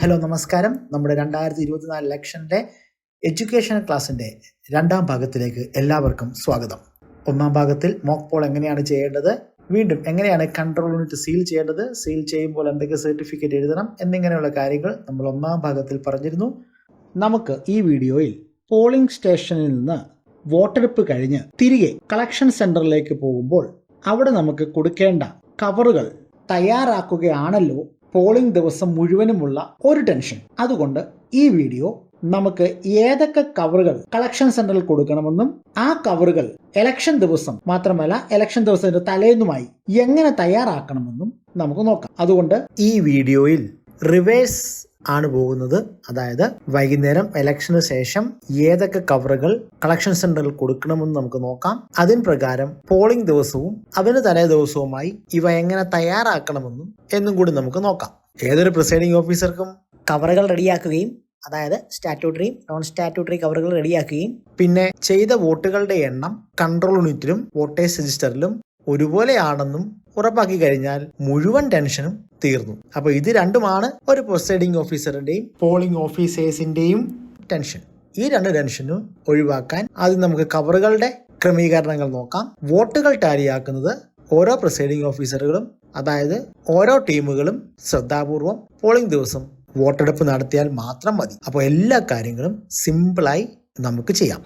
Hello നമസ്കാരം. നമ്മുടെ രണ്ടായിരത്തി ഇരുപത്തിനാല് ഇലക്ഷന്റെ എഡ്യൂക്കേഷൻ ക്ലാസ്സിന്റെ രണ്ടാം ഭാഗത്തിലേക്ക് എല്ലാവർക്കും സ്വാഗതം. ഒന്നാം ഭാഗത്തിൽ മോക്ക് പോൾ എങ്ങനെയാണ് ചെയ്യേണ്ടത്? വീണ്ടും എങ്ങനെയാണ് കൺട്രോൾ യൂണിറ്റ് സീൽ ചെയ്യേണ്ടത്? സീൽ ചെയ്യുമ്പോൾ എന്തൊക്കെ സർട്ടിഫിക്കറ്റ് എഴുതണം? എന്നിങ്ങനെയുള്ള കാര്യങ്ങൾ നമ്മൾ ഒന്നാം ഭാഗത്തിൽ പറഞ്ഞിരുന്നു. നമുക്ക് ഈ വീഡിയോയിൽ പോളിംഗ് സ്റ്റേഷനിൽ നിന്ന് വോട്ടെടുപ്പ് കഴിഞ്ഞ് തിരികെ കളക്ഷൻ സെന്ററിലേക്ക് പോകുമ്പോൾ അവിടെ നമുക്ക് കൊടുക്കേണ്ട കവറുകൾ തയ്യാറാക്കുകയാണല്ലോ പോളിംഗ് ദിവസം മുഴുവനുമുള്ള ഒരു ടെൻഷൻ അതുകൊണ്ട് ഈ വീഡിയോ നമുക്ക് ഏതൊക്കെ കവറുകൾ കളക്ഷൻ സെന്ററിൽ കൊടുക്കണമെന്നും ആ കവറുകൾ എലക്ഷൻ ദിവസം മാത്രമല്ല എലക്ഷൻ ദിവസത്തിന്റെ തലേന്നുമായി എങ്ങനെ തയ്യാറാക്കണമെന്നും നമുക്ക് നോക്കാം. അതുകൊണ്ട് ഈ വീഡിയോയിൽ റിവേഴ്സ് ആണ് പോകുന്നത്. അതായത് വൈകുന്നേരം ഇലക്ഷന് ശേഷം ഏതൊക്കെ കവറുകൾ കളക്ഷൻ സെന്ററിൽ കൊടുക്കണമെന്ന് നമുക്ക് നോക്കാം. അതിന് പ്രകാരം പോളിംഗ് ദിവസവും അതിന് തലേ ദിവസവുമായി ഇവ എങ്ങനെ തയ്യാറാക്കണമെന്നും എന്നും കൂടി നമുക്ക് നോക്കാം. ഏതൊരു പ്രിസൈഡിംഗ് ഓഫീസർക്കും കവറുകൾ റെഡിയാക്കുകയും അതായത് സ്റ്റാറ്റ്യൂട്ടറി നോൺ സ്റ്റാറ്റ്യൂട്ടറി കവറുകൾ റെഡിയാക്കുകയും പിന്നെ ചെയ്ത വോട്ടുകളുടെ എണ്ണം കൺട്രോൾ യൂണിറ്റിലും വോട്ടേഴ്സ് രജിസ്റ്ററിലും ഒരുപോലെയാണെന്നും ഉറപ്പാക്കി കഴിഞ്ഞാൽ മുഴുവൻ ടെൻഷനും തീർന്നു. അപ്പോൾ ഇത് രണ്ടുമാണ് ഒരു പ്രൊസൈഡിംഗ് ഓഫീസറിന്റെയും പോളിംഗ് ഓഫീസേഴ്സിന്റെയും ടെൻഷൻ. ഈ രണ്ട് ടെൻഷനും ഒഴിവാക്കാൻ ആദ്യം നമുക്ക് കവറുകളുടെ ക്രമീകരണങ്ങൾ നോക്കാം. വോട്ടുകൾ ടാലിയാക്കുന്നത് ഓരോ പ്രൊസൈഡിംഗ് ഓഫീസറുകളും അതായത് ഓരോ ടീമുകളും ശ്രദ്ധാപൂർവം പോളിംഗ് ദിവസം വോട്ടെടുപ്പ് നടത്തിയാൽ മാത്രം മതി. അപ്പോൾ എല്ലാ കാര്യങ്ങളും സിമ്പിളായി നമുക്ക് ചെയ്യാം.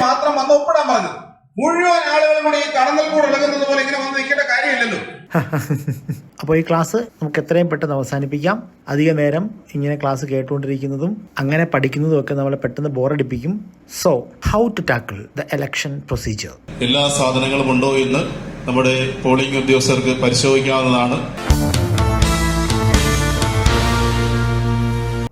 മാത്രം വന്ന് ഒപ്പിടാൻ പറഞ്ഞു. മുഴുവൻ ആളുകളും കൂടി ഈ കടന്നൽ കൂടെ ഇളകുന്നത് പോലെ ഇങ്ങനെ വന്ന് നിൽക്കേണ്ട കാര്യമില്ലല്ലോ. അപ്പോൾ ഈ ക്ലാസ് നമുക്ക് എത്രയും പെട്ടെന്ന് അവസാനിപ്പിക്കാം. അധിക നേരം ഇങ്ങനെ ക്ലാസ് കേട്ടുകൊണ്ടിരിക്കുന്നതും അങ്ങനെ പഠിക്കുന്നതും ഒക്കെ നമ്മളെ പെട്ടെന്ന് ബോറടിപ്പിക്കും. So how to tackle the election procedure എല്ലാ സാധനങ്ങളും ഉണ്ടോ എന്ന് നമ്മുടെ പോളിംഗ് ഉദ്യോഗസ്ഥർക്ക് പരിശോധിക്കാവുന്നതാണ്.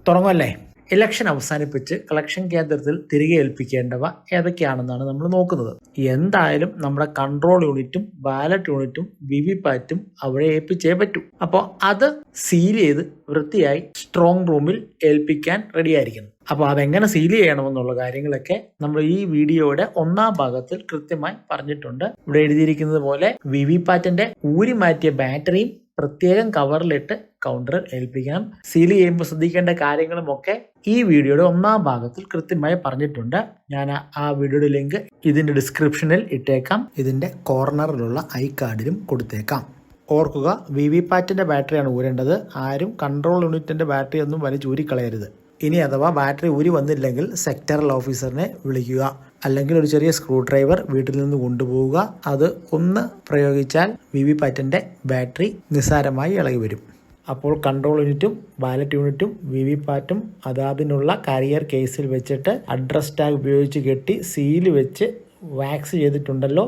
തുടങ്ങുമല്ലേ ഇലക്ഷൻ അവസാനിപ്പിച്ച് കളക്ഷൻ കേന്ദ്രത്തിൽ തിരികെ ഏൽപ്പിക്കേണ്ടവ ഏതൊക്കെയാണെന്നാണ് നമ്മൾ നോക്കുന്നത്. എന്തായാലും നമ്മുടെ കൺട്രോൾ യൂണിറ്റും ബാലറ്റ് യൂണിറ്റും വി വി പാറ്റും അവിടെ ഏൽപ്പിച്ചേ പറ്റൂ. അപ്പോൾ അത് സീൽ ചെയ്ത് വൃത്തിയായി സ്ട്രോങ് റൂമിൽ ഏൽപ്പിക്കാൻ റെഡിയായിരിക്കുന്നു അപ്പോൾ അതെങ്ങനെ സീൽ ചെയ്യണമെന്നുള്ള കാര്യങ്ങളൊക്കെ നമ്മൾ ഈ വീഡിയോയുടെ ഒന്നാം ഭാഗത്തിൽ കൃത്യമായി പറഞ്ഞിട്ടുണ്ട്. ഇവിടെ എഴുതിയിരിക്കുന്നത് പോലെ വി വി പാറ്റിന്റെ ഊരി മാറ്റിയ ബാറ്ററിയും പ്രത്യേകം കവറിലിട്ട് കൗണ്ടറിൽ ഏൽപ്പിക്കണം. സീൽ ചെയ്യുമ്പോൾ ശ്രദ്ധിക്കേണ്ട കാര്യങ്ങളുമൊക്കെ ഈ വീഡിയോയുടെ ഒന്നാം ഭാഗത്തിൽ കൃത്യമായി പറഞ്ഞിട്ടുണ്ട്. ഞാൻ ആ- വീഡിയോയുടെ ലിങ്ക് ഇതിന്റെ ഡിസ്ക്രിപ്ഷനിൽ ഇട്ടേക്കാം. ഇതിന്റെ കോർണറിലുള്ള ഐ കാർഡിലും കൊടുത്തേക്കാം. ഓർക്കുക വി വി പാറ്റിന്റെ ബാറ്ററിയാണ് ഊരേണ്ടത്. ആരും കൺട്രോൾ യൂണിറ്റിന്റെ ബാറ്ററി ഒന്നും വലിച്ചൂരിക്കളയരുത് ഇനി അഥവാ ബാറ്ററി ഊരി വന്നില്ലെങ്കിൽ സെക്ടറൽ ഓഫീസറിനെ വിളിക്കുക. അല്ലെങ്കിൽ ഒരു ചെറിയ സ്ക്രൂ ഡ്രൈവർ വീട്ടിൽ നിന്ന് കൊണ്ടുപോവുക. അത് ഒന്ന് പ്രയോഗിച്ചാൽ വി വി പാറ്റിന്റെ ബാറ്ററി നിസ്സാരമായി ഇളകി വരും. അപ്പോൾ കൺട്രോൾ യൂണിറ്റും ബാലറ്റ് യൂണിറ്റും വി വി പാറ്റും അതാതിനുള്ള കരിയർ കേസിൽ വെച്ചിട്ട് അഡ്രസ് ടാഗ് ഉപയോഗിച്ച് കെട്ടി സീൽ വെച്ച് വാക്സ് ചെയ്തിട്ടുണ്ടല്ലോ.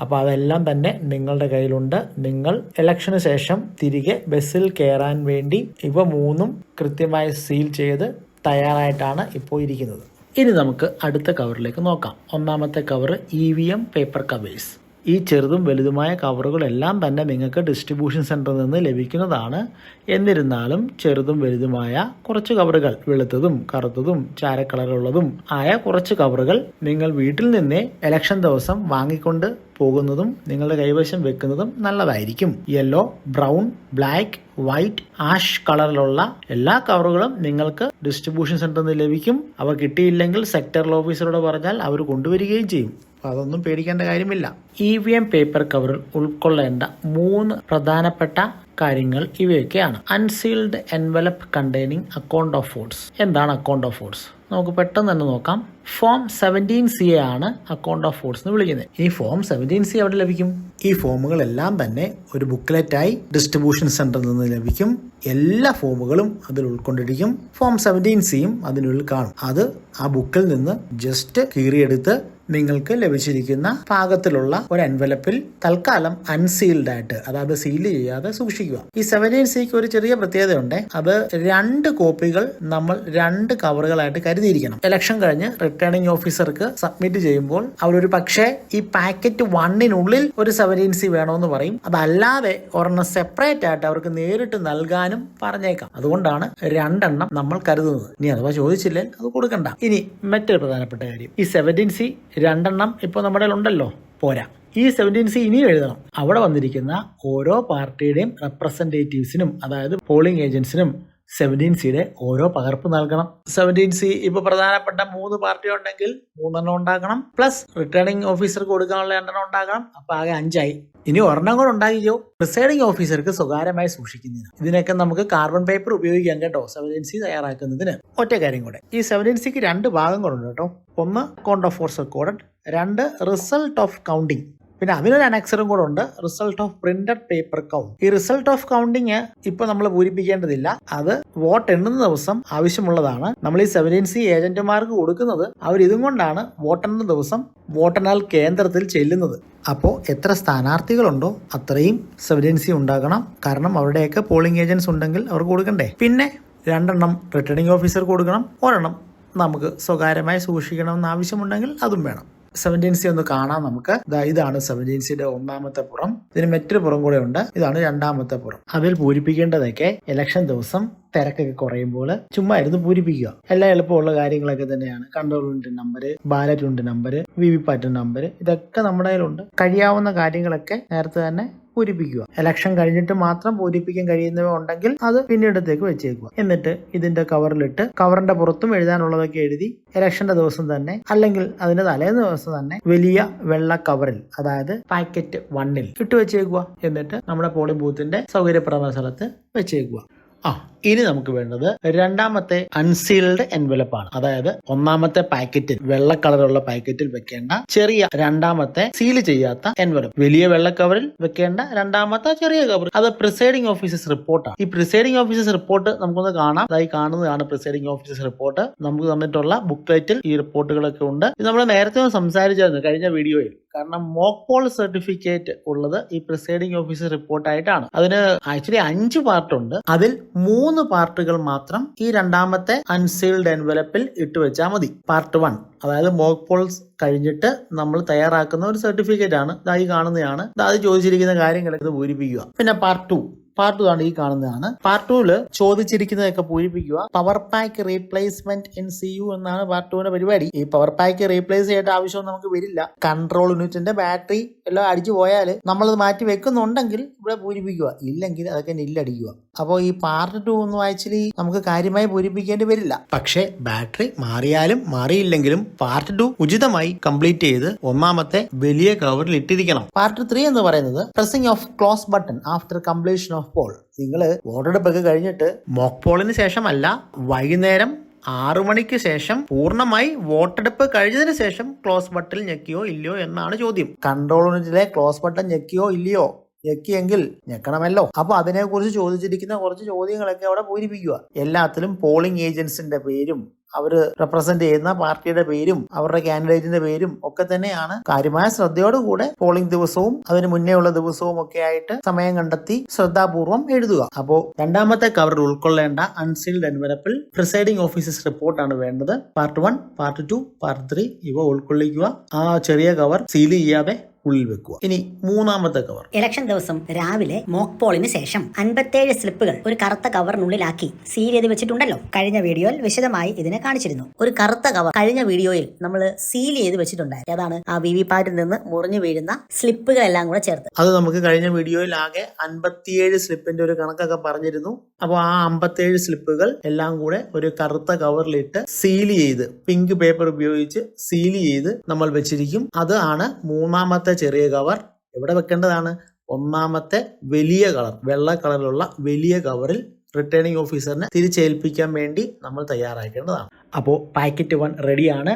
അപ്പോൾ അതെല്ലാം തന്നെ നിങ്ങളുടെ കയ്യിലുണ്ട്. നിങ്ങൾ ഇലക്ഷന് ശേഷം തിരികെ ബസ്സിൽ കയറാൻ വേണ്ടി ഇവ മൂന്നും കൃത്യമായി സീൽ ചെയ്ത് തയ്യാറായിട്ടാണ് ഇപ്പോൾ ഇരിക്കുന്നത്. ഇനി നമുക്ക് അടുത്ത കവറിലേക്ക് നോക്കാം. ഒന്നാമത്തെ cover E V M paper covers ഈ ചെറുതും വലുതുമായ കവറുകളെല്ലാം തന്നെ നിങ്ങൾക്ക് ഡിസ്ട്രിബ്യൂഷൻ സെന്ററിൽ നിന്ന് ലഭിക്കുന്നതാണ്. എന്നിരുന്നാലും ചെറുതും വലുതുമായ കുറച്ച് കവറുകൾ വെളുത്തതും കറുത്തതും ചാരക്കളറുള്ളതും ആയ കുറച്ച് കവറുകൾ നിങ്ങൾ വീട്ടിൽ നിന്നേ ഇലക്ഷൻ ദിവസം വാങ്ങിക്കൊണ്ട് പോകുന്നതും നിങ്ങളുടെ കൈവശം വെക്കുന്നതും നല്ലതായിരിക്കും. Yellow brown black white ash കളറിലുള്ള എല്ലാ കവറുകളും നിങ്ങൾക്ക് ഡിസ്ട്രിബ്യൂഷൻ സെന്ററിൽ നിന്ന് ലഭിക്കും. അവ കിട്ടിയില്ലെങ്കിൽ സെക്ടറൽ ഓഫീസറോട് പറഞ്ഞാൽ അവർ കൊണ്ടുവരികയും ചെയ്യും. അതൊന്നും പേടിക്കേണ്ട കാര്യമില്ല. ഇ വി എം പേപ്പർ കവറിൽ ഉൾക്കൊള്ളേണ്ട മൂന്ന് പ്രധാനപ്പെട്ട കാര്യങ്ങൾ ഇവയൊക്കെയാണ്. Unsealed envelope containing account of votes എന്താണ് അക്കൗണ്ട് ഓഫ് ഫുഡ്സ് നമുക്ക് പെട്ടെന്ന് തന്നെ നോക്കാം. ഫോം സെവന്റീൻ സി എ ആണ് അക്കൗണ്ട് ഓഫ് ഫോർട്സ് എന്ന് വിളിക്കുന്നത് ഈ ഫോം സെവന്റീൻ സി എവിടെ ലഭിക്കും? ഈ ഫോമുകളെല്ലാം തന്നെ ഒരു ബുക്ക്ലെറ്റായി ഡിസ്ട്രിബ്യൂഷൻ സെന്ററിൽ നിന്ന് ലഭിക്കും. എല്ലാ ഫോമുകളും അതിൽ ഉൾക്കൊണ്ടിരിക്കും. ഫോം സെവന്റീൻ സിയും അതിനുള്ളിൽ കാണും. അത് ആ ബുക്കിൽ നിന്ന് ജസ്റ്റ് കീറിയെടുത്ത് നിങ്ങൾക്ക് ലഭിച്ചിരിക്കുന്ന പാകത്തിലുള്ള ഒരു എൻവലപ്പിൽ തൽക്കാലം അൺസീൽഡ് ആയിട്ട് അതായത് സീൽ ചെയ്യാതെ സൂക്ഷിക്കുക. ഈ സെവന്റീൻ സിക്ക് ഒരു ചെറിയ പ്രത്യേകതയുണ്ട്. അത് രണ്ട് കോപ്പികൾ നമ്മൾ രണ്ട് കവറുകളായിട്ട് കരുതിയിരിക്കണം. ഇലക്ഷൻ കഴിഞ്ഞ് റിട്ടേണിംഗ് ഓഫീസർക്ക് സബ്മിറ്റ് ചെയ്യുമ്പോൾ അവരൊരു പക്ഷേ ഈ പാക്കറ്റ് വണ്ണിനുള്ളിൽ ഒരു സെവന്റീൻ സി വേണമെന്ന് പറയും. അതല്ലാതെ ഒരെണ്ണം സെപ്പറേറ്റ് ആയിട്ട് അവർക്ക് നേരിട്ട് നൽകാനും പറഞ്ഞേക്കാം. അതുകൊണ്ടാണ് രണ്ടെണ്ണം നമ്മൾ കരുതുന്നത്. ഇനി അഥവാ ചോദിച്ചില്ലെങ്കിൽ അത് കൊടുക്കണ്ട. ഇനി മറ്റൊരു പ്രധാനപ്പെട്ട കാര്യം. ഈ സെവന്റീൻ സി രണ്ടെണ്ണം ഇപ്പോൾ നമ്മുടെ ഉണ്ടല്ലോ പോരാ. ഈ സെവന്റീൻ സി ഇനിയും എഴുതണം. അവിടെ വന്നിരിക്കുന്ന ഓരോ പാർട്ടിയുടെയും റെപ്രസെന്റേറ്റീവ്സിനും അതായത് പോളിംഗ് ഏജൻസിനും സെവന്റീൻ സിയുടെ ഓരോ പകർപ്പ് നൽകണം. സെവന്റീൻ സി ഇപ്പൊ പ്രധാനപ്പെട്ട മൂന്ന് പാർട്ടി ഉണ്ടെങ്കിൽ മൂന്നെണ്ണം ഉണ്ടാക്കണം. പ്ലസ് റിട്ടേണിംഗ് ഓഫീസർക്ക് കൊടുക്കാനുള്ള രണ്ടെണ്ണം ഉണ്ടാകണം അപ്പൊ ആകെ അഞ്ചായി. ഇനി ഒരെണ്ണം കൂടെ ഉണ്ടാക്കിയോ പ്രിസൈഡിംഗ് ഓഫീസർക്ക് സ്വകാര്യമായി സൂക്ഷിക്കുന്നതിന്. ഇതിനൊക്കെ നമുക്ക് കാർബൺ പേപ്പർ ഉപയോഗിക്കാം കേട്ടോ സെവന്റീൻ സി തയ്യാറാക്കുന്നതിന്. ഒറ്റ കാര്യം കൂടെ. ഈ സെവന്റീൻ സിക്ക് രണ്ട് ഭാഗങ്ങളുണ്ട് കേട്ടോ. ഒന്ന് അക്കൗണ്ട് ഓഫ് ഫോർസ് റെക്കോർഡഡ് രണ്ട് റിസൾട്ട് ഓഫ് കൗണ്ടിങ് പിന്നെ അതിനൊരു അനക്സറും കൂടെ ഉണ്ട്. Result of printed paper count ഈ റിസൾട്ട് ഓഫ് കൗണ്ടിങ് ഇപ്പൊ നമ്മൾ പൂരിപ്പിക്കേണ്ടതില്ല. അത് വോട്ട് എണ്ണുന്ന ദിവസം ആവശ്യമുള്ളതാണ്. നമ്മൾ ഈ സെവന്റീൻ സി ഏജന്റുമാർക്ക് കൊടുക്കുന്നത് അവർ ഇതും കൊണ്ടാണ് വോട്ടെണ്ണുന്ന ദിവസം വോട്ടെണ്ണൽ കേന്ദ്രത്തിൽ ചെല്ലുന്നത്. അപ്പോൾ എത്ര സ്ഥാനാർത്ഥികളുണ്ടോ അത്രയും സെവന്റീൻ സി ഉണ്ടാകണം. കാരണം അവരുടെയൊക്കെ പോളിംഗ് ഏജൻസ് ഉണ്ടെങ്കിൽ അവർക്ക് കൊടുക്കണ്ടേ? പിന്നെ രണ്ടെണ്ണം റിട്ടേണിംഗ് ഓഫീസർ കൊടുക്കണം. ഒരെണ്ണം നമുക്ക് സ്വകാര്യമായി സൂക്ഷിക്കണമെന്ന് ആവശ്യമുണ്ടെങ്കിൽ അതും വേണം. സെവന്റീൻ സി ഒന്ന് കാണാം നമുക്ക്. ഇതാണ് സെവന്റീൻ സിയുടെ ഒന്നാമത്തെ പുറം. ഇതിന് മറ്റൊരു പുറം കൂടെ ഉണ്ട്. ഇതാണ് രണ്ടാമത്തെ പുറം. അതിൽ പൂരിപ്പിക്കേണ്ടതൊക്കെ ഇലക്ഷൻ ദിവസം തിരക്കൊക്കെ കുറയുമ്പോൾ ചുമ്മാ ഇരുന്ന് പൂരിപ്പിക്കുക. എല്ലാം എളുപ്പമുള്ള കാര്യങ്ങളൊക്കെ തന്നെയാണ്. Control unit number ballot unit number V V pat number ഇതൊക്കെ നമ്മുടെ കയ്യിലുണ്ട്. കഴിയാവുന്ന കാര്യങ്ങളൊക്കെ നേരത്തെ തന്നെ പൂരിപ്പിക്കുക. ഇലക്ഷൻ കഴിഞ്ഞിട്ട് മാത്രം പൂരിപ്പിക്കാൻ കഴിയുന്നവ ഉണ്ടെങ്കിൽ അത് പിന്നീടത്തേക്ക് വെച്ചേക്കുക. എന്നിട്ട് ഇതിന്റെ കവറിലിട്ട് കവറിന്റെ പുറത്തും എഴുതാനുള്ളതൊക്കെ എഴുതി ഇലക്ഷന്റെ ദിവസം തന്നെ അല്ലെങ്കിൽ അതിന്റെ തലേന്ന് ദിവസം തന്നെ വലിയ വെള്ള കവറിൽ അതായത് പാക്കറ്റ് വണ്ണിൽ ഇട്ട് വെച്ചേക്കുക. എന്നിട്ട് നമ്മുടെ പോളിംഗ് ബൂത്തിന്റെ സൗകര്യപ്രദമായ സ്ഥലത്ത് വെച്ചേക്കുക. ആ. ഇനി നമുക്ക് വേണ്ടത് രണ്ടാമത്തെ അൺസീൽഡ് എൻവലപ്പ് ആണ്. അതായത് ഒന്നാമത്തെ പാക്കറ്റിൽ വെള്ള കളറുള്ള പാക്കറ്റിൽ വെക്കേണ്ട ചെറിയ രണ്ടാമത്തെ സീൽ ചെയ്യാത്ത എൻവലപ്പ് വലിയ വെള്ള കവറിൽ വെക്കേണ്ട രണ്ടാമത്തെ ചെറിയ കവർ. അത് പ്രിസൈഡിംഗ് ഓഫീസേഴ്സ് റിപ്പോർട്ടാണ് ഈ പ്രിസൈഡിംഗ് ഓഫീസേഴ്സ് റിപ്പോർട്ട് നമുക്കൊന്ന് കാണാം. അതായി കാണുന്നതാണ് പ്രിസൈഡിംഗ് ഓഫീസേഴ്സ് റിപ്പോർട്ട് നമുക്ക് തന്നിട്ടുള്ള ബുക്ക്ലെറ്റിൽ ഈ റിപ്പോർട്ടുകളൊക്കെ ഉണ്ട്. ഇത് നമ്മൾ നേരത്തെ സംസാരിച്ചായിരുന്നു കഴിഞ്ഞ വീഡിയോയിൽ കാരണം മോക്ക് പോൾ സർട്ടിഫിക്കറ്റ് ഉള്ളത് ഈ പ്രിസൈഡിംഗ് ഓഫീസർ റിപ്പോർട്ടായിട്ടാണ് അതിന് ആക്ച്വലി അഞ്ച് പാർട്ടുണ്ട് അതിൽ മൂന്ന് പാർട്ടുകൾ മാത്രം ഈ രണ്ടാമത്തെ അൺസീൽഡ് എൻവലപ്പിൽ ഇട്ട് വെച്ചാൽ മതി. പാർട്ട് വൺ അതായത് മോക്ക് പോൾസ് കഴിഞ്ഞിട്ട് നമ്മൾ തയ്യാറാക്കുന്ന ഒരു സർട്ടിഫിക്കറ്റ് ആണ്. ഇതായി കാണുന്നതാണ്. അത് ചോദിച്ചിരിക്കുന്ന കാര്യങ്ങളൊക്കെ പൂരിപ്പിക്കുക. പിന്നെ പാർട്ട് ടു പാർട്ട് ടു ആണ് ഈ കാണുന്നതാണ്. പാർട്ട് ടൂൽ ചോദിച്ചിരിക്കുന്നതൊക്കെ പൂരിപ്പിക്കുക. Power pack replacement in C U എന്നാണ് പാർട്ട് ടുവിന്റെ പരിപാടി. ഈ പവർ പാക്ക് റീപ്ലേസ് ചെയ്യേണ്ട ആവശ്യം നമുക്ക് വരില്ല. കൺട്രോൾ യൂണിറ്റിന്റെ ബാറ്ററി എല്ലാം അടിച്ചു പോയാൽ നമ്മളത് മാറ്റി വെക്കുന്നുണ്ടെങ്കിൽ ഇവിടെ പൂരിപ്പിക്കുക. ഇല്ലെങ്കിൽ അതൊക്കെ നില്ലടിക്കുക. അപ്പോൾ ഈ പാർട്ട് ടു ഒന്നും ആക്ച്വലി നമുക്ക് കാര്യമായി പൂരിപ്പിക്കേണ്ടി വരില്ല. പക്ഷേ ബാറ്ററി മാറിയാലും മാറിയില്ലെങ്കിലും പാർട്ട് ടു ഉചിതമായി കംപ്ലീറ്റ് ചെയ്ത് ഒന്നാമത്തെ വലിയ കവറിൽ ഇട്ടിരിക്കണം. പാർട്ട് ത്രീ എന്ന് പറയുന്നത് pressing of close button after completion of poll നിങ്ങൾ വോട്ടെടുപ്പൊക്കെ കഴിഞ്ഞിട്ട് മോക്ക് പോളിന് ശേഷമല്ല വൈകുന്നേരം ആറു മണിക്ക് ശേഷം പൂർണമായി വോട്ടെടുപ്പ് കഴിഞ്ഞതിന് ശേഷം ക്ലോസ് ബട്ടൺ ഞെക്കിയോ ഇല്ലയോ എന്നാണ് ചോദ്യം. കൺട്രോൾ യൂണിറ്റിലെ ക്ലോസ് ബട്ടൺ ഞെക്കിയോ ഇല്ലയോ? ഞെക്കിയെങ്കിൽ ഞെക്കണമല്ലോ. അപ്പൊ അതിനെക്കുറിച്ച് ചോദിച്ചിരിക്കുന്ന കുറച്ച് ചോദ്യങ്ങളൊക്കെ അവിടെ പൂരിപ്പിക്കുക എല്ലാത്തിലും പോളിംഗ് ഏജൻസിന്റെ പേരും അവർ റെപ്രസെന്റ് ചെയ്യുന്ന പാർട്ടിയുടെ പേരും അവരുടെ കാൻഡിഡേറ്റിന്റെ പേരും ഒക്കെ തന്നെയാണ് കാര്യമായ ശ്രദ്ധയോടുകൂടെ പോളിംഗ് ദിവസവും അതിന് മുന്നേ ഉള്ള ദിവസവും ഒക്കെ ആയിട്ട് സമയം കണ്ടെത്തി ശ്രദ്ധാപൂർവം എഴുതുക. അപ്പോ രണ്ടാമത്തെ കവറിൽ ഉൾക്കൊള്ളേണ്ട അൺസീൽഡ് എൻവലപ്പിൽ പ്രിസൈഡിംഗ് ഓഫീസേഴ്സ് റിപ്പോർട്ടാണ് വേണ്ടത്. Part one part two part three ഇവ ഉൾക്കൊള്ളിക്കുക. ആ ചെറിയ കവർ സീൽ ചെയ്യാതെ ഉള്ളിൽ വെക്കുക. ഇനി മൂന്നാമത്തെ കവർ ഇലക്ഷൻ ദിവസം രാവിലെ മോക്ക് പോളിന് ശേഷം അൻപത്തേഴ് സ്ലിപ്പുകൾ ഒരു കറുത്ത കവറിനുള്ളിലാക്കി സീൽ ചെയ്ത് വെച്ചിട്ടുണ്ടല്ലോ. കഴിഞ്ഞ വീഡിയോയിൽ വിശദമായി ഇതിനെ കാണിച്ചിരുന്നു. ഒരു കറുത്ത കവർ കഴിഞ്ഞ വീഡിയോയിൽ നമ്മൾ സീൽ ചെയ്ത് വെച്ചിട്ടുണ്ടായിരുന്നു. അതാണ് ആ വി വി പാറ്റിൽ നിന്ന് മുറിഞ്ഞു വീഴുന്ന സ്ലിപ്പുകളെല്ലാം കൂടെ ചേർത്ത്. അത് നമുക്ക് കഴിഞ്ഞ വീഡിയോയിൽ ആകെ അൻപത്തിയേഴ് സ്ലിപ്പിന്റെ ഒരു കണക്കൊക്കെ പറഞ്ഞിരുന്നു. അപ്പോൾ ആ അമ്പത്തേഴ് സ്ലിപ്പുകൾ എല്ലാം കൂടെ ഒരു കറുത്ത കവറിലിട്ട് സീൽ ചെയ്ത് പിങ്ക് പേപ്പർ ഉപയോഗിച്ച് സീൽ ചെയ്ത് നമ്മൾ വെച്ചിരിക്കും. അതാണ് മൂന്നാമത്തെ ചെറിയ കവർ എവിടെ വെക്കേണ്ടതാണ്? ഒന്നാമത്തെ വലിയ കളർ വെള്ള കളറിലുള്ള വലിയ കവറിൽ റിട്ടേണിംഗ് ഓഫീസറിനെ തിരിച്ചേൽപ്പിക്കാൻ വേണ്ടി നമ്മൾ തയ്യാറാക്കേണ്ടതാണ്. അപ്പോൾ പാക്കറ്റ് വൺ റെഡിയാണ്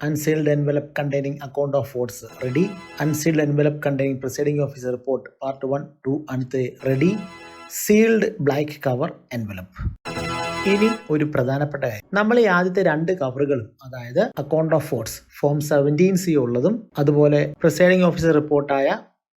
unsealed envelope containing account of votes ready unsealed envelope containing presiding officer report part one two and three ready sealed black cover envelope ഇനി ഒരു പ്രധാനപ്പെട്ട കാര്യം. നമ്മൾ ഈ ആദ്യത്തെ രണ്ട് കവറുകളും അതായത് account of votes form seventeen C ഉള്ളതും അതുപോലെ presiding officer റിപ്പോർട്ടായ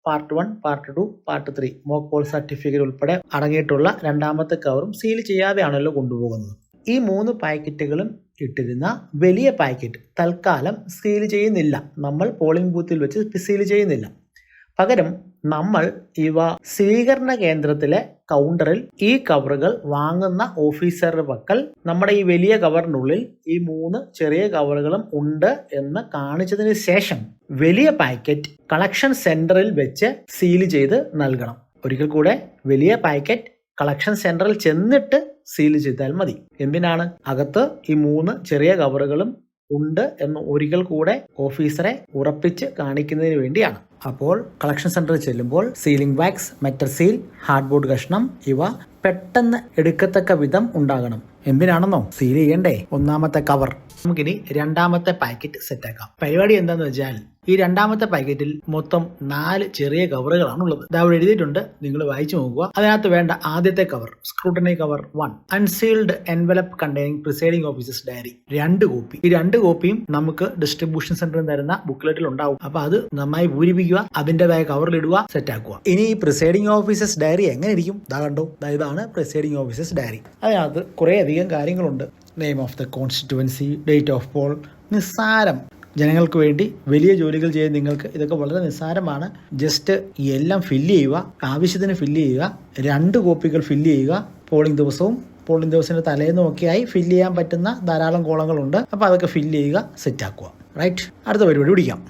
part one part two part three mock poll certificate ഉൾപ്പെടെ അടങ്ങിയിട്ടുള്ള രണ്ടാമത്തെ കവറും സീൽ ചെയ്യാതെയാണല്ലോ കൊണ്ടുപോകുന്നത്. ഈ മൂന്ന് പാക്കറ്റുകളും ഇട്ടിരുന്ന വലിയ പാക്കറ്റ് തൽക്കാലം സീൽ ചെയ്യുന്നില്ല. നമ്മൾ പോളിംഗ് ബൂത്തിൽ വെച്ച് സീൽ ചെയ്യുന്നില്ല. പകരം നമ്മൾ ഇവ സ്വീകരണ കേന്ദ്രത്തിലെ കൗണ്ടറിൽ ഈ കവറുകൾ വാങ്ങുന്ന ഓഫീസറുടെ പക്കൽ നമ്മുടെ ഈ വലിയ കവറിനുള്ളിൽ ഈ മൂന്ന് ചെറിയ കവറുകളും ഉണ്ട് എന്ന് കാണിച്ചതിന് ശേഷം വലിയ പാക്കറ്റ് കളക്ഷൻ സെന്ററിൽ വെച്ച് സീൽ ചെയ്ത് നൽകണം. ഒരിക്കൽ കൂടെ വലിയ പാക്കറ്റ് കളക്ഷൻ സെന്ററിൽ ചെന്നിട്ട് സീൽ ചെയ്താൽ മതി. എന്തിനാണ്? അകത്ത് ഈ മൂന്ന് ചെറിയ കവറുകളും ഉണ്ട് എന്ന് ഒരിക്കൽ കൂടെ ഓഫീസറെ ഉറപ്പിച്ച് കാണിക്കുന്നതിന് വേണ്ടിയാണ്. അപ്പോൾ കളക്ഷൻ സെന്ററിൽ ചെല്ലുമ്പോൾ sealing wax metal seal hard board കഷ്ണം ഇവ പെട്ടെന്ന് എടുക്കത്തക്ക വിധം ഉണ്ടാകണം. എന്തിനാണെന്നോ? സീൽ ചെയ്യണ്ടേ? ഒന്നാമത്തെ കവർ നമുക്കിനി രണ്ടാമത്തെ പാക്കറ്റ് സെറ്റ് ആക്കാം. പരിപാടി എന്താന്ന് വെച്ചാൽ ഈ രണ്ടാമത്തെ പാക്കറ്റിൽ മൊത്തം നാല് ചെറിയ കവറുകളാണ് ഉള്ളത് ഇത് അവിടെ എഴുതിയിട്ടുണ്ട്. നിങ്ങൾ വായിച്ചു നോക്കുക. അതിനകത്ത് വേണ്ട ആദ്യത്തെ cover scrutiny cover one unsealed envelope containing presiding officers diary രണ്ട് കോപ്പി ഈ രണ്ട് കോപ്പിയും നമുക്ക് ഡിസ്ട്രിബ്യൂഷൻ സെന്ററിൽ തരുന്ന ബുക്ക്ലെറ്റിൽ ഉണ്ടാവും. അപ്പൊ അത് നന്നായി പൂരിപ്പിക്കുക അതിന്റെതായ കവറിൽ ഇടുക സെറ്റ് ആക്കുക. ഇനി ഈ പ്രിസൈഡിംഗ് ഓഫീസേഴ്സ് ഡയറി എങ്ങനെ ഇരിക്കും? ഇതാ കണ്ടോ? ഇതാണ് പ്രിസൈഡിംഗ് ഓഫീസേഴ്സ് ഡയറി അതിനകത്ത് കുറേ അധികം കാര്യങ്ങളുണ്ട്. Name of the constituency date of poll നിസ്സാരം ജനങ്ങൾക്ക് വേണ്ടി വലിയ ജോലികൾ ചെയ്യാൻ നിങ്ങൾക്ക് ഇതൊക്കെ വളരെ നിസ്സാരമാണ്. ജസ്റ്റ് എല്ലാം ഫില്ല് ചെയ്യുക ആവശ്യത്തിന് ഫില്ല് ചെയ്യുക രണ്ട് കോപ്പികൾ ഫില്ല് ചെയ്യുക പോളിംഗ് ദിവസവും പോളിംഗ് ദിവസത്തിന്റെ തലേന്നും ഒക്കെ ഫില്ല് ചെയ്യാൻ പറ്റുന്ന ധാരാളം കോളങ്ങളുണ്ട്. അപ്പോൾ അതൊക്കെ ഫില്ല് ചെയ്യുക സെറ്റ് ആക്കുക. റൈറ്റ് അടുത്ത പരിപാടി പിടിക്കാം.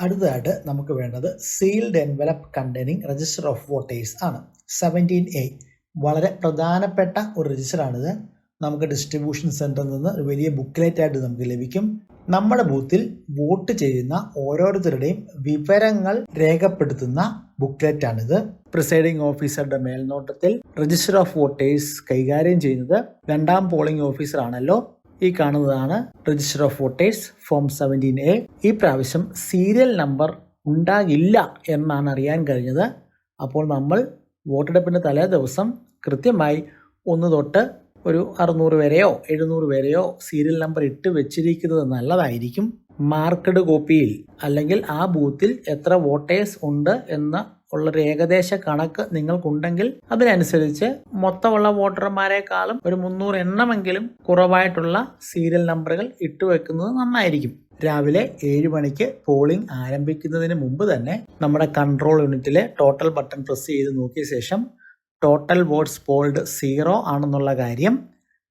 അടുത്തതായിട്ട് നമുക്ക് വേണ്ടത് sealed envelope containing register of voters ആണ്. സെവന്റീൻ എ വളരെ പ്രധാനപ്പെട്ട ഒരു രജിസ്റ്ററാണിത് നമുക്ക് ഡിസ്ട്രിബ്യൂഷൻ സെന്ററിൽ നിന്ന് ഒരു വലിയ ബുക്ക്ലെറ്റ് ആയിട്ട് നമുക്ക് ലഭിക്കും. നമ്മുടെ ബൂത്തിൽ വോട്ട് ചെയ്യുന്ന ഓരോരുത്തരുടെയും വിവരങ്ങൾ രേഖപ്പെടുത്തുന്ന ബുക്ക്ലെറ്റ് ആണിത് പ്രിസൈഡിംഗ് ഓഫീസറുടെ മേൽനോട്ടത്തിൽ രജിസ്റ്റർ ഓഫ് വോട്ടേഴ്സ് കൈകാര്യം ചെയ്യുന്നത് രണ്ടാം പോളിംഗ് ഓഫീസർ ആണല്ലോ. ഈ കാണുന്നതാണ് register of voters form seventeen A ഈ പ്രാവശ്യം സീരിയൽ നമ്പർ ഉണ്ടാകില്ല എന്നാണ് അറിയാൻ കഴിഞ്ഞത്. അപ്പോൾ നമ്മൾ വോട്ടെടുപ്പിന്റെ തലേ ദിവസം കൃത്യമായി ഒന്ന് തൊട്ട് ഒരു അറുന്നൂറ് വരെയോ എഴുന്നൂറ് വരെയോ സീരിയൽ നമ്പർ ഇട്ട് വെച്ചിരിക്കുന്നത് നല്ലതായിരിക്കും. മാർക്കഡ് കോപ്പിയിൽ അല്ലെങ്കിൽ ആ ബൂത്തിൽ എത്ര വോട്ടേഴ്സ് ഉണ്ട് എന്ന ഉള്ളൊരു ഏകദേശ കണക്ക് നിങ്ങൾക്കുണ്ടെങ്കിൽ അതിനനുസരിച്ച് മൊത്തമുള്ള വോട്ടർമാരെക്കാളും ഒരു മുന്നൂറ് എണ്ണമെങ്കിലും കുറവായിട്ടുള്ള സീരിയൽ നമ്പറുകൾ ഇട്ടുവെക്കുന്നത് നന്നായിരിക്കും. രാവിലെ ഏഴ് മണിക്ക് പോളിംഗ് ആരംഭിക്കുന്നതിന് മുമ്പ് തന്നെ നമ്മുടെ കൺട്രോൾ യൂണിറ്റിലെ ടോട്ടൽ ബട്ടൺ പ്രസ് ചെയ്ത് നോക്കിയ ശേഷം ടോട്ടൽ വോട്ട്സ് പോൾഡ് സീറോ ആണെന്നുള്ള കാര്യം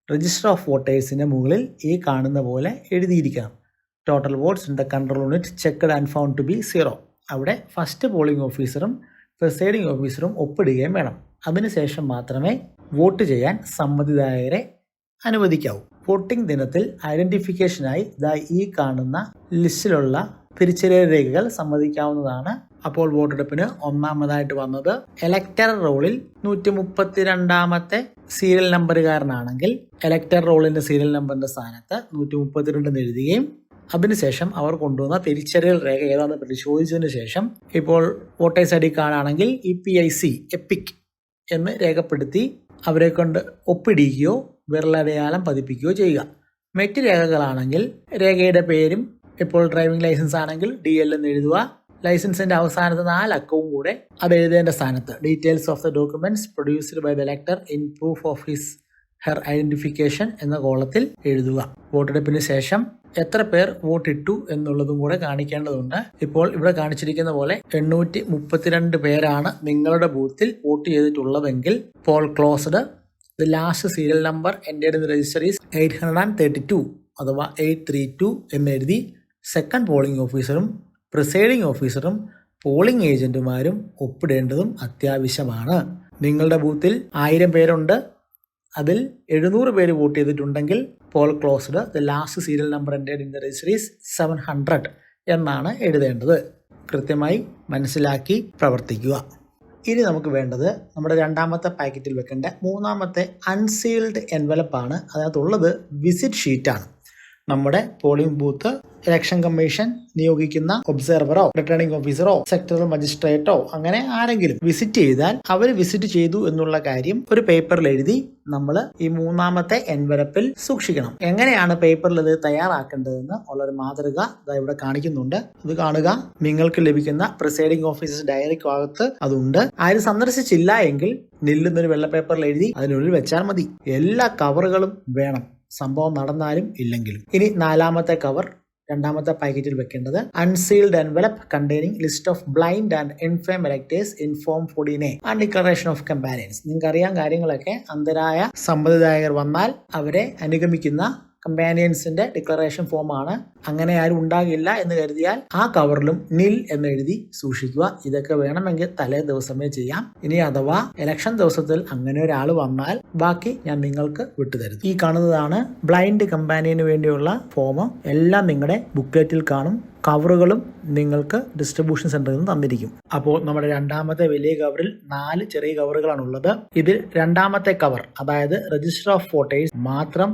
രജിസ്റ്റർ ഓഫ് വോട്ടേഴ്സിന്റെ മുകളിൽ ഈ കാണുന്ന പോലെ എഴുതിയിരിക്കണം total votes in the control unit checked and found to be zero അവിടെ ഫസ്റ്റ് പോളിംഗ് ഓഫീസറും പ്രിസൈഡിംഗ് ഓഫീസറും ഒപ്പിടുകയും വേണം. അതിനുശേഷം മാത്രമേ വോട്ട് ചെയ്യാൻ സമ്മതിദായകരെ അനുവദിക്കാവൂ. വോട്ടിംഗ് ദിനത്തിൽ ഐഡന്റിഫിക്കേഷനായി ദ ഈ കാണുന്ന ലിസ്റ്റിലുള്ള തിരിച്ചറിയൽ രേഖകൾ സമ്മതിക്കാവുന്നതാണ് അപ്പോൾ വോട്ടെടുപ്പിന് ഒന്നാമതായിട്ട് വന്നത് എലക്ടർ റോളിൽ നൂറ്റി മുപ്പത്തിരണ്ടാമത്തെ സീരിയൽ നമ്പറുകാരനാണെങ്കിൽ എലക്ടർ റോളിന്റെ സീരിയൽ നമ്പറിന്റെ സ്ഥാനത്ത് നൂറ്റി മുപ്പത്തിരണ്ട് എന്ന് എഴുതുകയും അതിനുശേഷം അവർ കൊണ്ടുവന്ന തിരിച്ചറിയൽ രേഖ ഏതാണെന്ന് പരിശോധിച്ചതിന് ശേഷം ഇപ്പോൾ voters I D കാർഡാണെങ്കിൽ E P I C EPIC എന്ന് രേഖപ്പെടുത്തി അവരെ കൊണ്ട് ഒപ്പിടിക്കുകയോ വിരലടയാളം പതിപ്പിക്കുകയോ ചെയ്യുക. മറ്റ് രേഖകളാണെങ്കിൽ രേഖയുടെ പേരും ഇപ്പോൾ ഡ്രൈവിംഗ് ലൈസൻസ് ആണെങ്കിൽ ഡി എൽ എന്ന് എഴുതുക. ലൈസൻസിന്റെ അവസാനത്തെ നാല് അക്കവും കൂടെ അത് എഴുതേണ്ട സ്ഥാനത്ത്. Details of the documents produced by the elector in proof of his her identification എന്ന കോളത്തിൽ എഴുതുക. വോട്ടെടുപ്പിന് ശേഷം എത്ര പേർ വോട്ട് വോട്ടിട്ടു എന്നുള്ളതും കൂടെ കാണിക്കേണ്ടതുണ്ട്. ഇപ്പോൾ ഇവിടെ കാണിച്ചിരിക്കുന്ന പോലെ എണ്ണൂറ്റി മുപ്പത്തിരണ്ട് പേരാണ് നിങ്ങളുടെ ബൂത്തിൽ vote ചെയ്തിട്ടുള്ളതെങ്കിൽ poll closed the last serial number എന്റെ register is eight hundred and thirty two അഥവാ എയ്റ്റ് ത്രീ ടു എന്നെഴുതി സെക്കൻഡ് പോളിംഗ് ഓഫീസറും പ്രിസൈഡിംഗ് ഓഫീസറും പോളിംഗ് ഏജന്റുമാരും ഒപ്പിടേണ്ടതും അത്യാവശ്യമാണ്. നിങ്ങളുടെ ബൂത്തിൽ ആയിരം പേരുണ്ട്. അതിൽ എഴുന്നൂറ് പേര് വോട്ട് ചെയ്തിട്ടുണ്ടെങ്കിൽ poll closed the last serial number enter in the register is seven hundred എന്നാണ് എഴുതേണ്ടത്. കൃത്യമായി മനസ്സിലാക്കി പ്രവർത്തിക്കുക. ഇനി നമുക്ക് വേണ്ടത് നമ്മുടെ രണ്ടാമത്തെ പാക്കറ്റിൽ വെക്കേണ്ട മൂന്നാമത്തെ അൺസീൽഡ് എൻവലപ്പാണ് അതിനകത്തുള്ളത് വിസിറ്റ് ഷീറ്റാണ് നമ്മുടെ പോളിംഗ് ബൂത്ത് ഇലക്ഷൻ കമ്മീഷൻ നിയോഗിക്കുന്ന ഒബ്സർവറോ റിട്ടേണിംഗ് ഓഫീസറോ സെക്ടറൽ മജിസ്ട്രേറ്റോ അങ്ങനെ ആരെങ്കിലും വിസിറ്റ് ചെയ്താൽ അവർ വിസിറ്റ് ചെയ്തു എന്നുള്ള കാര്യം ഒരു പേപ്പറിൽ എഴുതി നമ്മൾ ഈ മൂന്നാമത്തെ എൻവലപ്പിൽ സൂക്ഷിക്കണം. എങ്ങനെയാണ് പേപ്പറിൽ ഇത് തയ്യാറാക്കേണ്ടതെന്ന് ഉള്ളൊരു മാതൃക ഇവിടെ കാണിക്കുന്നുണ്ട്. അത് കാണുക. നിങ്ങൾക്ക് ലഭിക്കുന്ന പ്രിസൈഡിംഗ് ഓഫീസേഴ്സ് ഡയറിക്കകത്ത് അതുണ്ട്. ആരും സന്ദർശിച്ചില്ല എങ്കിൽ നില്ലുന്നൊരു വെള്ള പേപ്പറിൽ എഴുതി അതിനുള്ളിൽ വെച്ചാൽ മതി. എല്ലാ കവറുകളും വേണം. സംഭവം നടന്നാലും ഇല്ലെങ്കിലും. ഇനി നാലാമത്തെ കവർ രണ്ടാമത്തെ പാക്കറ്റിൽ വെക്കേണ്ടത് unsealed envelope containing list of blind and infirm electors in form fourteen A and declaration of companions നിങ്ങൾക്ക് അറിയാൻ കാര്യങ്ങളൊക്കെ അന്തരായ സമ്മതിദായകർ വന്നാൽ അവരെ അനുഗമിക്കുന്ന കമ്പാനിയൻസിന്റെ ഡിക്ലറേഷൻ ഫോമാണ്. അങ്ങനെ ആരും ഉണ്ടാകില്ല എന്ന് കരുതിയാൽ ആ കവറിലും നിൽ എന്ന് എഴുതി സൂക്ഷിക്കുക. ഇതൊക്കെ വേണമെങ്കിൽ തലേ ദിവസമേ ചെയ്യാം. ഇനി അഥവാ ഇലക്ഷൻ ദിവസത്തിൽ അങ്ങനെ ഒരാൾ വന്നാൽ ബാക്കി ഞാൻ നിങ്ങൾക്ക് വിട്ടുതരും. ഈ കാണുന്നതാണ് ബ്ലൈൻഡ് കമ്പാനിയന് വേണ്ടിയുള്ള ഫോം എല്ലാം നിങ്ങളുടെ ബുക്ക്ലെറ്റിൽ കാണും. കവറുകളും നിങ്ങൾക്ക് ഡിസ്ട്രിബ്യൂഷൻ സെന്ററിൽ നിന്ന് തന്നിരിക്കും. അപ്പോൾ നമ്മുടെ രണ്ടാമത്തെ വലിയ കവറിൽ നാല് ചെറിയ കവറുകളാണ് ഉള്ളത് ഇതിൽ രണ്ടാമത്തെ കവർ അതായത് രജിസ്റ്റർ ഓഫ് ഫോട്ടേഴ്സ് മാത്രം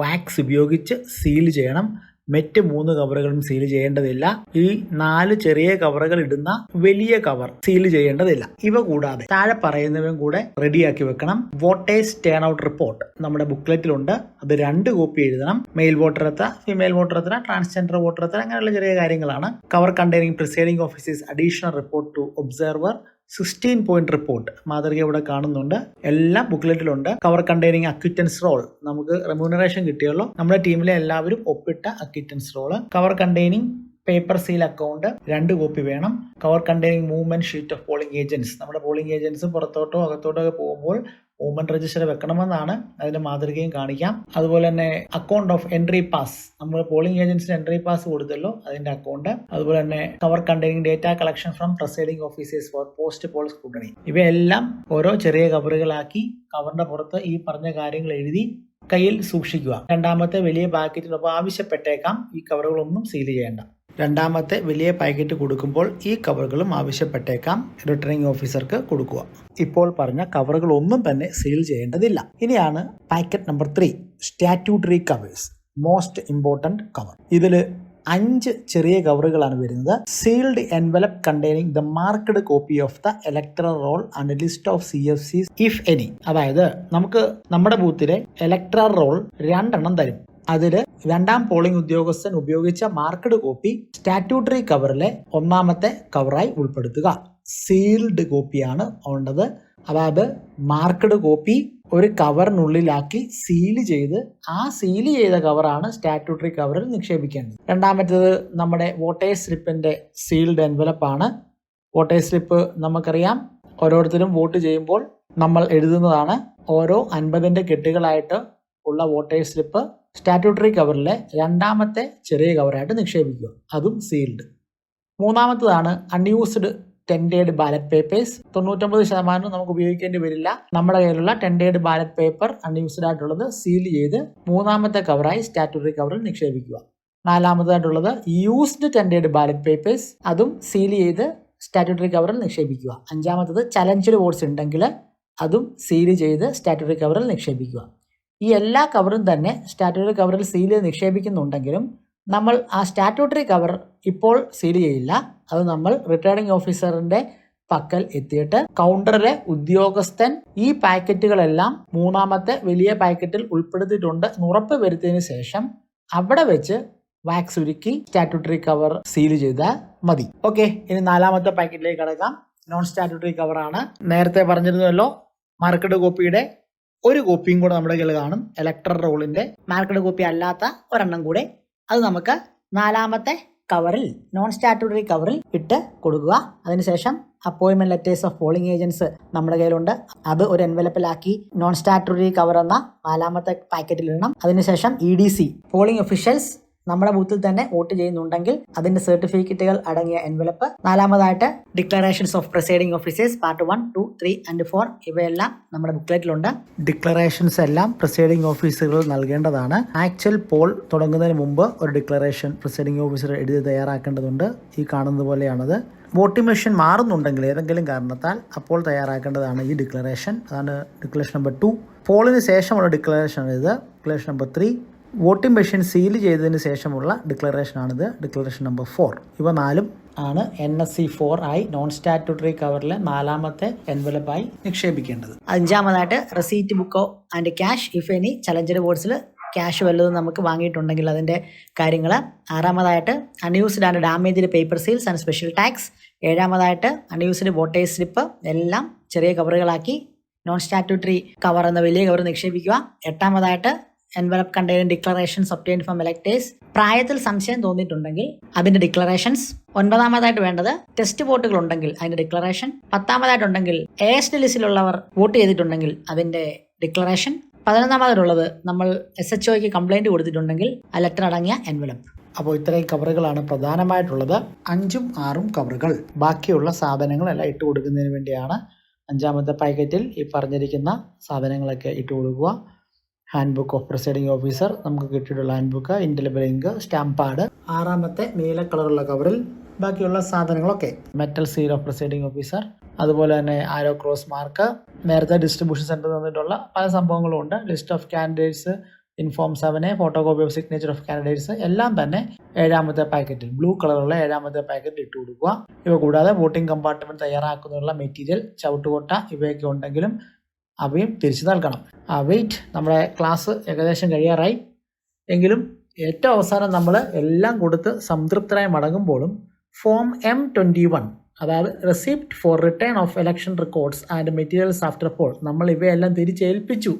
വാക്സ് ഉപയോഗിച്ച് സീൽ ചെയ്യണം. മറ്റ് മൂന്ന് കവറുകളും സീൽ ചെയ്യേണ്ടതില്ല. ഈ നാല് ചെറിയ കവറുകൾ ഇടുന്ന വലിയ കവർ സീൽ ചെയ്യേണ്ടതില്ല. ഇവ കൂടാതെ താഴെ പറയുന്നവയും കൂടെ റെഡിയാക്കി വെക്കണം. വോട്ടേഴ്സ് ടേൺ ഔട്ട് റിപ്പോർട്ട് നമ്മുടെ ബുക്ക്ലെറ്റിലുണ്ട്. അത് രണ്ട് കോപ്പി എഴുതണം. മെയിൽ വോട്ടർ എത്ര ഫീമെയിൽ വോട്ടർ എത്ര ട്രാൻസ്ജെൻഡർ വോട്ടർ എത്ര അങ്ങനെയുള്ള ചെറിയ കാര്യങ്ങളാണ്. Cover containing presiding officers additional report to observer sixteen point report മാതൃക ഇവിടെ കാണുന്നുണ്ട്. എല്ലാം ബുക്ക്ലെറ്റിലുണ്ട് കവർ കണ്ടെയ്നിങ് അക്വിറ്റൻസ് റോൾ നമുക്ക് റെമ്യൂണറേഷൻ കിട്ടിയല്ലോ. നമ്മുടെ ടീമിലെ എല്ലാവരും ഒപ്പിട്ട acquittance roll cover containing paper seal account രണ്ട് കോപ്പി വേണം. Cover containing movement sheet of polling agents നമ്മുടെ പോളിംഗ് ഏജൻസ് പുറത്തോട്ടോ അകത്തോട്ടോ ഒക്കെ പോകുമ്പോൾ മൂവ്മെന്റ് രജിസ്റ്റർ വെക്കണമെന്നാണ് അതിന്റെ മാതൃകയും കാണിക്കാം. അതുപോലെ തന്നെ അക്കൗണ്ട് ഓഫ് എൻട്രി പാസ് നമ്മൾ പോളിംഗ് ഏജൻസിന് എൻട്രി പാസ് കൊടുത്തല്ലോ അതിന്റെ അക്കൗണ്ട് അതുപോലെ തന്നെ cover containing data collection from presiding officers for post poll scrutiny ഇവയെല്ലാം ഓരോ ചെറിയ കവറുകളാക്കി കവറിന്റെ പുറത്ത് ഈ പറഞ്ഞ കാര്യങ്ങൾ എഴുതി കയ്യിൽ സൂക്ഷിക്കുക. രണ്ടാമത്തെ വലിയ പാക്കറ്റിനൊപ്പം ആവശ്യപ്പെട്ടേക്കാം. ഈ കവറുകളൊന്നും സീൽ ചെയ്യേണ്ട. രണ്ടാമത്തെ വലിയ പാക്കറ്റ് കൊടുക്കുമ്പോൾ ഈ കവറുകളും ആവശ്യപ്പെട്ടേക്കാം. റിട്ടേണിംഗ് ഓഫീസർക്ക് കൊടുക്കുക. ഇപ്പോൾ പറഞ്ഞ കവറുകൾ ഒന്നും തന്നെ സീൽ ചെയ്യേണ്ടതില്ല. ഇനിയാണ് packet number three statutory covers most important cover ഇതിൽ അഞ്ച് ചെറിയ കവറുകളാണ് വരുന്നത്. Sealed envelope containing the marked copy of the electoral roll and list of C F C if any അതായത് നമുക്ക് നമ്മുടെ ബൂത്തിലെ ഇലക്ട്രൽ റോൾ രണ്ടെണ്ണം തരും. അതിൽ രണ്ടാം പോളിംഗ് ഉദ്യോഗസ്ഥൻ ഉപയോഗിച്ച മാർക്കഡ് കോപ്പി സ്റ്റാറ്റ്യൂട്ടറി കവറിലെ ഒന്നാമത്തെ കവറായി ഉൾപ്പെടുത്തുക. സീൽഡ് കോപ്പിയാണ് ഉള്ളത് അതായത് മാർക്കഡ് കോപ്പി ഒരു കവറിനുള്ളിലാക്കി സീൽ ചെയ്ത് ആ സീൽ ചെയ്ത കവറാണ് സ്റ്റാറ്റ്യൂട്ടറി കവറിൽ നിക്ഷേപിക്കേണ്ടത്. രണ്ടാമത്തേത് നമ്മുടെ വോട്ടേഴ്സ് സ്ലിപ്പിന്റെ സീൽഡ് എൻവലപ്പാണ് വോട്ടേഴ്സ് സ്ലിപ്പ് നമുക്കറിയാം ഓരോരുത്തരും വോട്ട് ചെയ്യുമ്പോൾ നമ്മൾ എഴുതുന്നതാണ്. ഓരോ അൻപതിന്റെ കെട്ടുകളായിട്ട് ഉള്ള വോട്ടേഴ്സ് സ്ലിപ്പ് സ്റ്റാറ്റ്യൂട്ടറി കവറിലെ രണ്ടാമത്തെ ചെറിയ കവറായിട്ട് നിക്ഷേപിക്കുക. അതും സീൽഡ് മൂന്നാമത്തതാണ് അൺയൂസ്ഡ് ടെൻഡേഡ് ബാലറ്റ് പേപ്പേഴ്സ് തൊണ്ണൂറ്റൊമ്പത് ശതമാനം നമുക്ക് ഉപയോഗിക്കേണ്ടി വരില്ല. നമ്മുടെ കയ്യിലുള്ള ടെൻഡേഡ് ബാലറ്റ് പേപ്പർ അൺയൂസ്ഡ് ആയിട്ടുള്ളത് സീൽ ചെയ്ത് മൂന്നാമത്തെ കവറായി സ്റ്റാറ്റ്യൂട്ടറി കവറിൽ നിക്ഷേപിക്കുക. നാലാമതായിട്ടുള്ളത് യൂസ്ഡ് ടെൻഡേഡ് ബാലറ്റ് പേപ്പേഴ്സ് അതും സീൽ ചെയ്ത് സ്റ്റാറ്റ്യൂട്ടറി കവറിൽ നിക്ഷേപിക്കുക. അഞ്ചാമത്തത് ചലഞ്ചഡ് വോട്ട്സ് ഉണ്ടെങ്കിൽ അതും സീൽ ചെയ്ത് സ്റ്റാറ്റ്യൂട്ടറി കവറിൽ നിക്ഷേപിക്കുക. ഈ എല്ലാ കവറും തന്നെ സ്റ്റാറ്റ്യൂട്ടറി കവറിൽ സീൽ ചെയ്ത് നിക്ഷേപിക്കുന്നുണ്ടെങ്കിലും നമ്മൾ ആ സ്റ്റാറ്റ്യൂട്ടറി കവർ ഇപ്പോൾ സീൽ ചെയ്യില്ല. അത് നമ്മൾ റിട്ടേണിംഗ് ഓഫീസറിന്റെ പക്കൽ എത്തിയിട്ട് കൗണ്ടറിലെ ഉദ്യോഗസ്ഥൻ ഈ പാക്കറ്റുകളെല്ലാം മൂന്നാമത്തെ വലിയ പാക്കറ്റിൽ ഉൾപ്പെടുത്തിയിട്ടുണ്ട് ഉറപ്പ് വരുത്തിയതിനു ശേഷം അവിടെ വെച്ച് വാക്സ് ഉരുക്കി സ്റ്റാറ്റ്യൂട്ടറി കവർ സീൽ ചെയ്താൽ മതി. ഓക്കെ ഇനി നാലാമത്തെ പാക്കറ്റിലേക്ക് കടക്കാം. നോൺ സ്റ്റാറ്റ്യൂട്ടറി കവറാണ് നേരത്തെ പറഞ്ഞിരുന്നല്ലോ മാർക്കറ്റ് കോപ്പിയുടെ ഒരു കോപ്പിയും കൂടെ നമ്മുടെ കയ്യിൽ കാണും. ഇലക്ട്രൽ റോളിന്റെ മാർക്കഡ് കോപ്പി അല്ലാത്ത ഒരെണ്ണം കൂടെ. അത് നമുക്ക് നാലാമത്തെ കവറിൽ നോൺ സ്റ്റാറ്റ്യൂട്ടറി കവറിൽ ഇട്ട് കൊടുക്കുക. അതിനുശേഷം appointment letters of polling agents നമ്മുടെ കയ്യിലുണ്ട്. അത് ഒരു എൻവലപ്പിലാക്കി നോൺ സ്റ്റാറ്റ്യൂട്ടറി കവർ എന്ന നാലാമത്തെ പാക്കറ്റിൽ ഇടണം. അതിനുശേഷം E D C polling officials നമ്മുടെ ബൂത്തിൽ തന്നെ വോട്ട് ചെയ്യുന്നുണ്ടെങ്കിൽ അതിന്റെ സർട്ടിഫിക്കറ്റുകൾ അടങ്ങിയ എൻവലപ്പ് നാലാമതായിട്ട് declarations of presiding officers part one two three and four ഇവയെല്ലാം നമ്മുടെ ബുക്ക്ലെറ്റിലുണ്ട്. ഡിക്ലറേഷൻസ് എല്ലാം പ്രസൈഡിംഗ് ഓഫീസറുകൾ നൽകേണ്ടതാണ്. ആക്ച്വൽ പോൾ തുടങ്ങുന്നതിന് മുമ്പ് ഒരു ഡിക്ലറേഷൻ പ്രസൈഡിംഗ് ഓഫീസർ എഴുതി തയ്യാറാക്കേണ്ടതുണ്ട്. ഈ കാണുന്നത് പോലെയാണത്. വോട്ടിംഗ് മെഷീൻ മാറുന്നുണ്ടെങ്കിൽ ഏതെങ്കിലും കാരണത്താൽ അപ്പോൾ തയ്യാറാക്കേണ്ടതാണ് ഈ ഡിക്ലറേഷൻ അതാണ് ഡിക്ലറേഷൻ നമ്പർ ടു പോളിന് ശേഷമുള്ള ഡിക്ലറേഷൻ ആണ് ഇത്. Declaration number three voting machine seal ചെയ്തതിന് ശേഷമുള്ള ഡിക്ലറേഷനാണിത്. Declaration number four. ഇവ നാലും ആണ് എൻ എസ് സി ഫോർ ആയി നോൺ സ്റ്റാറ്റ്യൂട്ടറി കവറിലെ നാലാമത്തെ എൻവലപ്പായി നിക്ഷേപിക്കേണ്ടത്. അഞ്ചാമതായിട്ട് receipt ബുക്കോ and cash if any challenger ബോർഡ്സിൽ cash വല്ലതും നമുക്ക് വാങ്ങിയിട്ടുണ്ടെങ്കിൽ അതിന്റെ കാര്യങ്ങൾ ആറാമതായിട്ട് unused and damaged paper seals and special tags. ഏഴാമതായിട്ട് unused voters slip എല്ലാം ചെറിയ കവറുകളാക്കി നോൺ സ്റ്റാറ്റ്യൂട്ടറി കവർ എന്ന വലിയ കവർ നിക്ഷേപിക്കുക. എട്ടാമതായിട്ട് envelope containing declarations obtained from electors പ്രായത്തിൽ സംശയം തോന്നിയിട്ടുണ്ടെങ്കിൽ അതിന്റെ ഡിക്ലറേഷൻസ് ഒൻപതാമതായിട്ട് വേണ്ടത് ടെസ്റ്റ് വോട്ടുകൾ ഉണ്ടെങ്കിൽ അതിന്റെ ഡിക്ലറേഷൻ പത്താമതായിട്ടുണ്ടെങ്കിൽ എ ലിസ്റ്റിലുള്ളവർ വോട്ട് ചെയ്തിട്ടുണ്ടെങ്കിൽ അതിന്റെ ഡിക്ലറേഷൻ പതിനൊന്നാമതായിട്ടുള്ളത് നമ്മൾ എസ് എച്ച് ഒക്ക് കംപ്ലൈന്റ് കൊടുത്തിട്ടുണ്ടെങ്കിൽ ആ ലെറ്റർ അടങ്ങിയ എൻവലപ്പ് അപ്പോൾ ഇത്രയും കവറുകളാണ് പ്രധാനമായിട്ടുള്ളത്. അഞ്ചും ആറും കവറുകൾ ബാക്കിയുള്ള സാധനങ്ങളെല്ലാം ഇട്ട് കൊടുക്കുന്നതിന് വേണ്ടിയാണ് അഞ്ചാമത്തെ പാക്കറ്റിൽ ഈ പറഞ്ഞിരിക്കുന്ന സാധനങ്ങളൊക്കെ ഇട്ട് കൊടുക്കുക hand book of presiding officer നമുക്ക് കിട്ടിയിട്ടുള്ള hand book indelible ink stamp pad ആറാമത്തെ നീല കളറുള്ള കവറിൽ ബാക്കിയുള്ള സാധനങ്ങളൊക്കെ. Metal seal of presiding officer അതുപോലെ തന്നെ ആരോ ക്രോസ് മാർക്ക് നേരത്തെ ഡിസ്ട്രിബ്യൂഷൻ സെന്റർ തന്നിട്ടുള്ള പല സംഭവങ്ങളും ഉണ്ട്. List of candidates in form seven A photo copy of signature of candidates എല്ലാം തന്നെ ഏഴാമത്തെ പാക്കറ്റിൽ ബ്ലൂ കളറുള്ള ഏഴാമത്തെ പാക്കറ്റ് ഇട്ട് കൊടുക്കുക. ഇവ കൂടാതെ വോട്ടിംഗ് കമ്പാർട്ട്മെന്റ് തയ്യാറാക്കുന്നതിനുള്ള മെറ്റീരിയൽ ചവിട്ടുകൊട്ട ഇവയൊക്കെ ഉണ്ടെങ്കിലും അവയും തിരിച്ചു നൽകണം. ആ വെയിറ്റ് നമ്മുടെ ക്ലാസ് ഏകദേശം കഴിയാറായി. എങ്കിലും ഏറ്റവും അവസാനം നമ്മൾ എല്ലാം കൊടുത്ത് സംതൃപ്തരായി മടങ്ങുമ്പോഴും ഫോം എം ട്വന്റി വൺ അതായത് receipt for return of election records and materials after poll നമ്മൾ ഇവയെല്ലാം തിരിച്ചേൽപ്പിച്ചു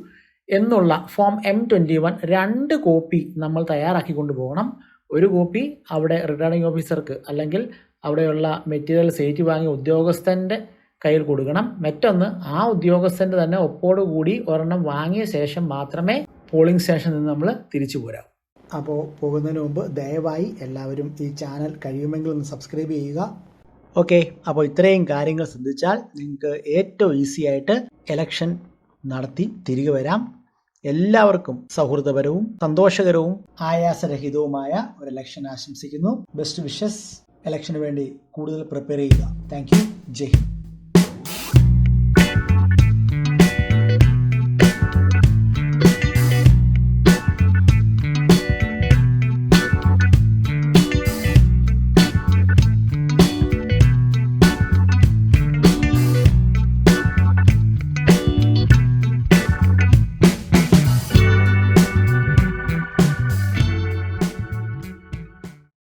എന്നുള്ള ഫോം എം ട്വന്റി വൺ രണ്ട് കോപ്പി നമ്മൾ തയ്യാറാക്കി കൊണ്ടുപോകണം. ഒരു കോപ്പി അവിടെ റിട്ടേണിംഗ് ഓഫീസർക്ക് അല്ലെങ്കിൽ അവിടെയുള്ള മെറ്റീരിയൽസ് ഏറ്റി വാങ്ങിയ ഉദ്യോഗസ്ഥന്റെ കയ്യിൽ കൊടുക്കണം. മറ്റൊന്ന് ആ ഉദ്യോഗസ്ഥന്റെ തന്നെ ഒപ്പോടുകൂടി ഒരെണ്ണം വാങ്ങിയ ശേഷം മാത്രമേ പോളിംഗ് സ്റ്റേഷനിൽ നിന്ന് നമ്മൾ തിരിച്ചു പോരാം അപ്പോൾ പോകുന്നതിന് മുമ്പ് ദയവായി എല്ലാവരും ഈ ചാനൽ കഴിയുമെങ്കിൽ ഒന്ന് സബ്സ്ക്രൈബ് ചെയ്യുക. ഓക്കെ അപ്പോൾ ഇത്രയും കാര്യങ്ങൾ ശ്രദ്ധിച്ചാൽ നിങ്ങൾക്ക് ഏറ്റവും ഈസി ആയിട്ട് എലക്ഷൻ നടത്തി തിരികെ വരാം. എല്ലാവർക്കും സൗഹൃദപരവും സന്തോഷകരവും ആയാസരഹിതവുമായ ഒരു ഇലക്ഷൻ ആശംസിക്കുന്നു. ബെസ്റ്റ് വിഷസ് ഇലക്ഷന് വേണ്ടി കൂടുതൽ പ്രിപ്പയർ ചെയ്യുക. Thank you Jai Hind.